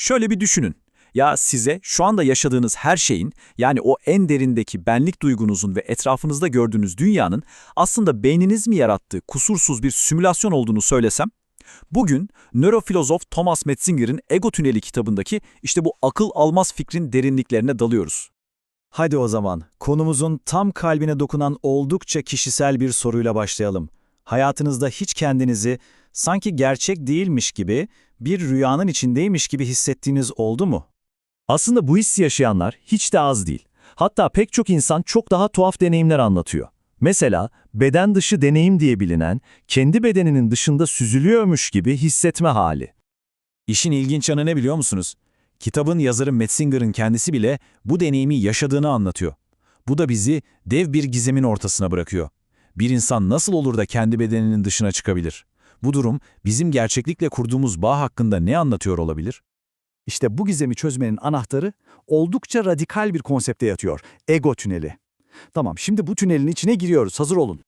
Şöyle bir düşünün. Ya size şu anda yaşadığınız her şeyin, yani o en derindeki benlik duygunuzun ve etrafınızda gördüğünüz dünyanın aslında beyniniz mi yarattığı kusursuz bir simülasyon olduğunu söylesem? Bugün nörofilozof Thomas Metzinger'in Ego Tüneli kitabındaki işte bu akıl almaz fikrin derinliklerine dalıyoruz. Hadi o zaman konumuzun tam kalbine dokunan oldukça kişisel bir soruyla başlayalım. Hayatınızda hiç kendinizi sanki gerçek değilmiş gibi, bir rüyanın içindeymiş gibi hissettiğiniz oldu mu? Aslında bu hissi yaşayanlar hiç de az değil. Hatta pek çok insan çok daha tuhaf deneyimler anlatıyor. Mesela beden dışı deneyim diye bilinen, kendi bedeninin dışında süzülüyormuş gibi hissetme hali. İşin ilginç yanı ne biliyor musunuz? Kitabın yazarı Metzinger'ın kendisi bile bu deneyimi yaşadığını anlatıyor. Bu da bizi dev bir gizemin ortasına bırakıyor. Bir insan nasıl olur da kendi bedeninin dışına çıkabilir? Bu durum bizim gerçeklikle kurduğumuz bağ hakkında ne anlatıyor olabilir? İşte bu gizemi çözmenin anahtarı oldukça radikal bir konsepte yatıyor. Ego tüneli. Tamam, şimdi bu tünelin içine giriyoruz. Hazır olun.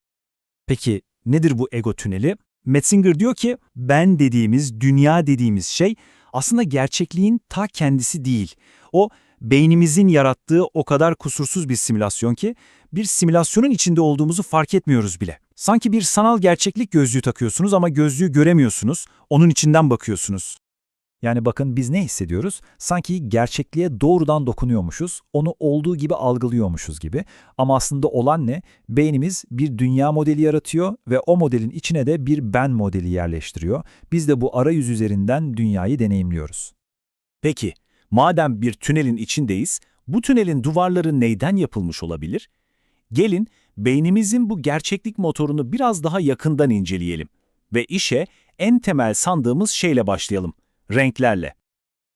Peki nedir bu ego tüneli? Metzinger diyor ki ben dediğimiz, dünya dediğimiz şey aslında gerçekliğin ta kendisi değil. O beynimizin yarattığı o kadar kusursuz bir simülasyon ki bir simülasyonun içinde olduğumuzu fark etmiyoruz bile. Sanki bir sanal gerçeklik gözlüğü takıyorsunuz ama gözlüğü göremiyorsunuz, onun içinden bakıyorsunuz. Yani bakın biz ne hissediyoruz? Sanki gerçekliğe doğrudan dokunuyormuşuz, onu olduğu gibi algılıyormuşuz gibi. Ama aslında olan ne? Beynimiz bir dünya modeli yaratıyor ve o modelin içine de bir ben modeli yerleştiriyor. Biz de bu arayüz üzerinden dünyayı deneyimliyoruz. Peki, madem bir tünelin içindeyiz, bu tünelin duvarları neyden yapılmış olabilir? Gelin, beynimizin bu gerçeklik motorunu biraz daha yakından inceleyelim. Ve işe en temel sandığımız şeyle başlayalım, renklerle.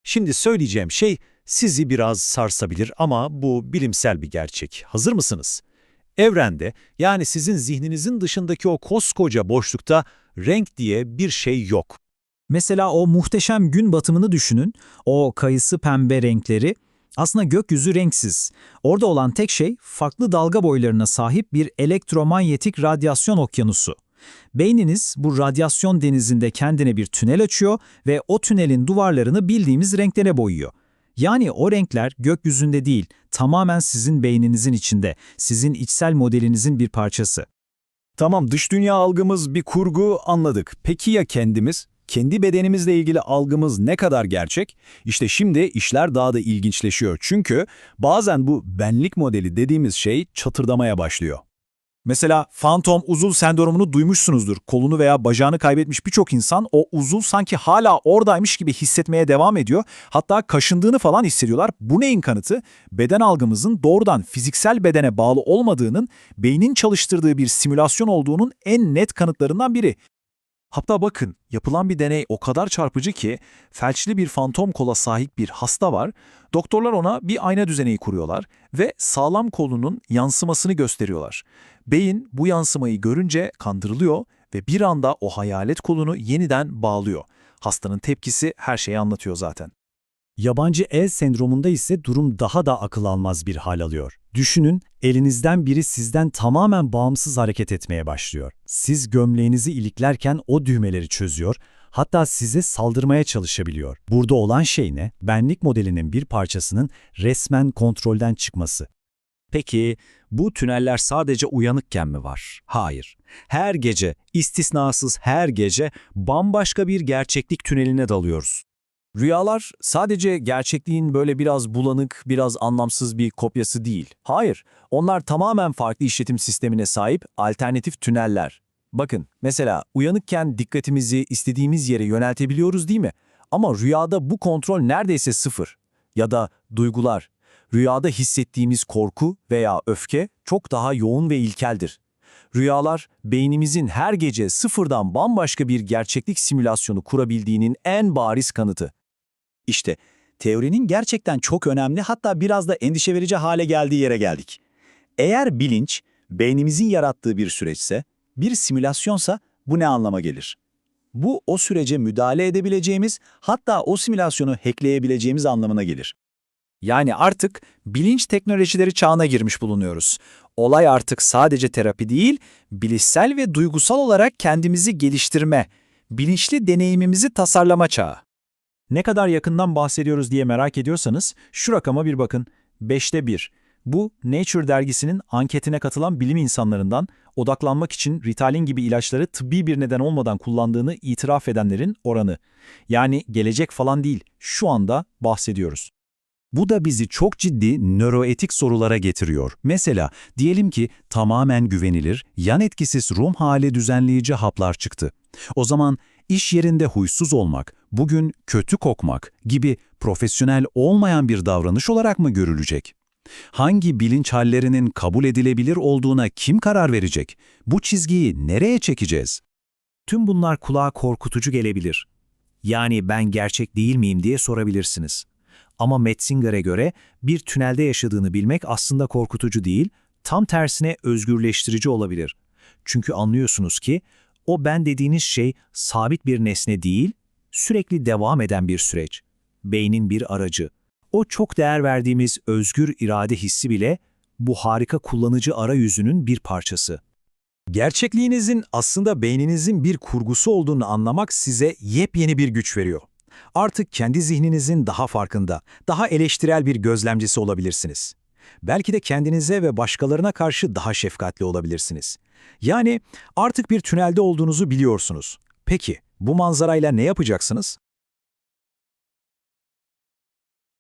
Şimdi söyleyeceğim şey sizi biraz sarsabilir ama bu bilimsel bir gerçek. Hazır mısınız? Evrende, yani sizin zihninizin dışındaki o koskoca boşlukta renk diye bir şey yok. Mesela o muhteşem gün batımını düşünün, o kayısı pembe renkleri. Aslında gökyüzü renksiz. Orada olan tek şey farklı dalga boylarına sahip bir elektromanyetik radyasyon okyanusu. Beyniniz bu radyasyon denizinde kendine bir tünel açıyor ve o tünelin duvarlarını bildiğimiz renklere boyuyor. Yani o renkler gökyüzünde değil, tamamen sizin beyninizin içinde, sizin içsel modelinizin bir parçası. Tamam dış dünya algımız bir kurgu anladık. Peki ya kendimiz? Kendi bedenimizle ilgili algımız ne kadar gerçek? İşte şimdi işler daha da ilginçleşiyor. Çünkü bazen bu benlik modeli dediğimiz şey çatırdamaya başlıyor. Mesela fantom uzul sendromunu duymuşsunuzdur. Kolunu veya bacağını kaybetmiş birçok insan o uzul sanki hala oradaymış gibi hissetmeye devam ediyor. Hatta kaşındığını falan hissediyorlar. Bu neyin kanıtı? Beden algımızın doğrudan fiziksel bedene bağlı olmadığının, beynin çalıştırdığı bir simülasyon olduğunun en net kanıtlarından biri. Hatta bakın, yapılan bir deney o kadar çarpıcı ki, felçli bir fantom kola sahip bir hasta var. Doktorlar ona bir ayna düzeneği kuruyorlar ve sağlam kolunun yansımasını gösteriyorlar. Beyin bu yansımayı görünce kandırılıyor ve bir anda o hayalet kolunu yeniden bağlıyor. Hastanın tepkisi her şeyi anlatıyor zaten. Yabancı el sendromunda ise durum daha da akıl almaz bir hal alıyor. Düşünün, elinizden biri sizden tamamen bağımsız hareket etmeye başlıyor. Siz gömleğinizi iliklerken o düğmeleri çözüyor, hatta size saldırmaya çalışabiliyor. Burada olan şey ne? Benlik modelinin bir parçasının resmen kontrolden çıkması. Peki bu tüneller sadece uyanıkken mi var? Hayır. Her gece, istisnasız her gece bambaşka bir gerçeklik tüneline dalıyoruz. Rüyalar sadece gerçekliğin böyle biraz bulanık, biraz anlamsız bir kopyası değil. Hayır, onlar tamamen farklı işletim sistemine sahip alternatif tüneller. Bakın, mesela uyanıkken dikkatimizi istediğimiz yere yöneltebiliyoruz değil mi? Ama rüyada bu kontrol neredeyse sıfır. Ya da duygular. Rüyada hissettiğimiz korku veya öfke çok daha yoğun ve ilkeldir. Rüyalar, beynimizin her gece sıfırdan bambaşka bir gerçeklik simülasyonu kurabildiğinin en bariz kanıtı. İşte teorinin gerçekten çok önemli hatta biraz da endişe verici hale geldiği yere geldik. Eğer bilinç beynimizin yarattığı bir süreçse, bir simülasyonsa bu ne anlama gelir? Bu o sürece müdahale edebileceğimiz hatta o simülasyonu hackleyebileceğimiz anlamına gelir. Yani artık bilinç teknolojileri çağına girmiş bulunuyoruz. Olay artık sadece terapi değil, bilişsel ve duygusal olarak kendimizi geliştirme, bilinçli deneyimimizi tasarlama çağı. Ne kadar yakından bahsediyoruz diye merak ediyorsanız şu rakama bir bakın. 5'te 1. Bu Nature dergisinin anketine katılan bilim insanlarından odaklanmak için Ritalin gibi ilaçları tıbbi bir neden olmadan kullandığını itiraf edenlerin oranı. Yani gelecek falan değil, şu anda bahsediyoruz. Bu da bizi çok ciddi nöroetik sorulara getiriyor. Mesela diyelim ki tamamen güvenilir, yan etkisiz ruh hali düzenleyici haplar çıktı. O zaman iş yerinde huysuz olmak, bugün kötü kokmak gibi profesyonel olmayan bir davranış olarak mı görülecek? Hangi bilinç hallerinin kabul edilebilir olduğuna kim karar verecek? Bu çizgiyi nereye çekeceğiz? Tüm bunlar kulağa korkutucu gelebilir. Yani ben gerçek değil miyim diye sorabilirsiniz. Ama Metzinger'e göre bir tünelde yaşadığını bilmek aslında korkutucu değil, tam tersine özgürleştirici olabilir. Çünkü anlıyorsunuz ki o ben dediğiniz şey sabit bir nesne değil, sürekli devam eden bir süreç. Beynin bir aracı. O çok değer verdiğimiz özgür irade hissi bile bu harika kullanıcı arayüzünün bir parçası. Gerçekliğinizin aslında beyninizin bir kurgusu olduğunu anlamak size yepyeni bir güç veriyor. Artık kendi zihninizin daha farkında, daha eleştirel bir gözlemcisi olabilirsiniz. Belki de kendinize ve başkalarına karşı daha şefkatli olabilirsiniz. Yani artık bir tünelde olduğunuzu biliyorsunuz. Peki bu manzarayla ne yapacaksınız?